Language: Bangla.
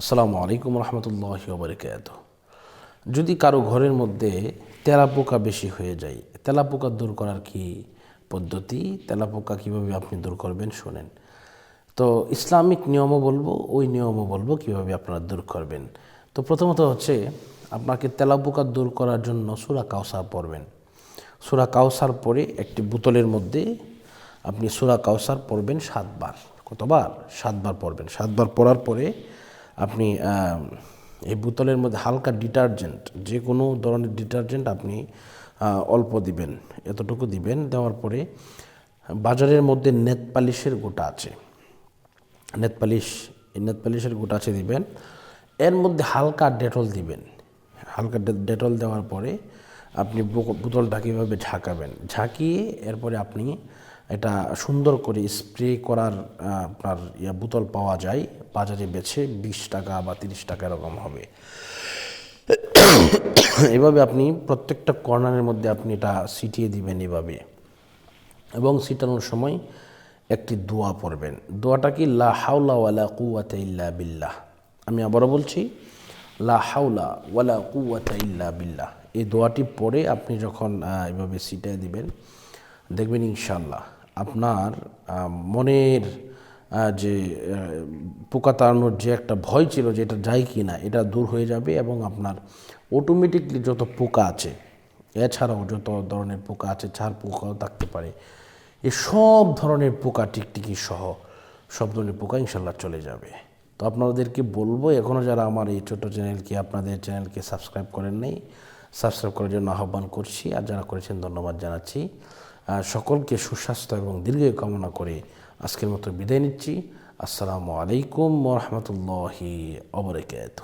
আসসালামু আলাইকুম রহমতুল্লাহ বরকাত যদি কারও ঘরের মধ্যে তেলাপোকা বেশি হয়ে যায়, তেলাপোকা দূর করার কি পদ্ধতি? তেলাপোকা কীভাবে আপনি দূর করবেন শোনেন। তো ইসলামিক নিয়মও বলব, ওই নিয়মও বলব কীভাবে আপনারা দূর করবেন। তো প্রথমত হচ্ছে, আপনাকে তেলাপোকা দূর করার জন্য সুরা কাউসার পড়বেন। সুরা কাউসার পরে একটি বোতলের মধ্যে আপনি সুরা কাউসার পড়বেন সাতবার। কতবার? সাতবার পড়বেন। সাতবার পড়ার পরে আপনি এই বোতলের মধ্যে হালকা ডিটারজেন্ট, যে কোনো ধরনের ডিটারজেন্ট আপনি অল্প দিবেন, এতটুকু দিবেন, দেওয়ার পরে বাজারের মধ্যে নেট পালিশের গোটা আছে। নেট পালিশ, এই নেট পালিশের গোটা আছে দিবেন। এর মধ্যে হালকা ডেটল দিবেন। হালকা ডেটল দেওয়ার পরে আপনি বোতলটাকে এভাবে ঝাঁকাবেন। ঝাঁকিয়ে এরপরে আপনি এটা সুন্দর করে স্প্রে করার আপনার ইয়া বোতল পাওয়া যায়। বাজারে বেছে বিশ টাকা বা তিরিশ টাকা এরকম হবে। এভাবে আপনি প্রত্যেকটা কর্নারের মধ্যে আপনি এটা ছিটিয়ে দিবেন এভাবে। এবং ছিটানোর সময় একটি দোয়া পড়বেন। দোয়াটা কি, লা হাওলা ওয়ালা কুয়াতা ইল্লা বিল্লাহ আমি আবারও বলছি, লা হাওলা ওয়ালা কুয়াতা ইল্লা বিল্লাহ এই দোয়াটি পড়ে আপনি যখন এভাবে ছিটিয়ে দিবেন, দেখবেন ইনশাল্লাহ আপনার মনের যে পোকা তাড়ানোর যে একটা ভয় ছিল যে এটা যায় কি না এটা দূর হয়ে যাবে এবং আপনার অটোমেটিকলি যত পোকা আছে, এছাড়াও যত ধরনের পোকা আছে, ছাড় পোকাও থাকতে পারে এই সব ধরনের পোকা টিকটিকি সহ সব ধরনের পোকা ইনশাল্লাহ চলে যাবে। তো আপনাদেরকে বলব এখনও যারা আমার এই ছোটো চ্যানেলকে, আপনাদের চ্যানেলকে সাবস্ক্রাইব করেন নাই, সাবস্ক্রাইব করার জন্য আহ্বান করছি, আর যারা করেছেন ধন্যবাদ জানাচ্ছি। সকলকে সুস্বাস্থ্য এবং দীর্ঘ কামনা করে আজকের মতো বিদায় নিচ্ছি। আসসালামু আলাইকুম রহমতুল্লাহি অবরকাত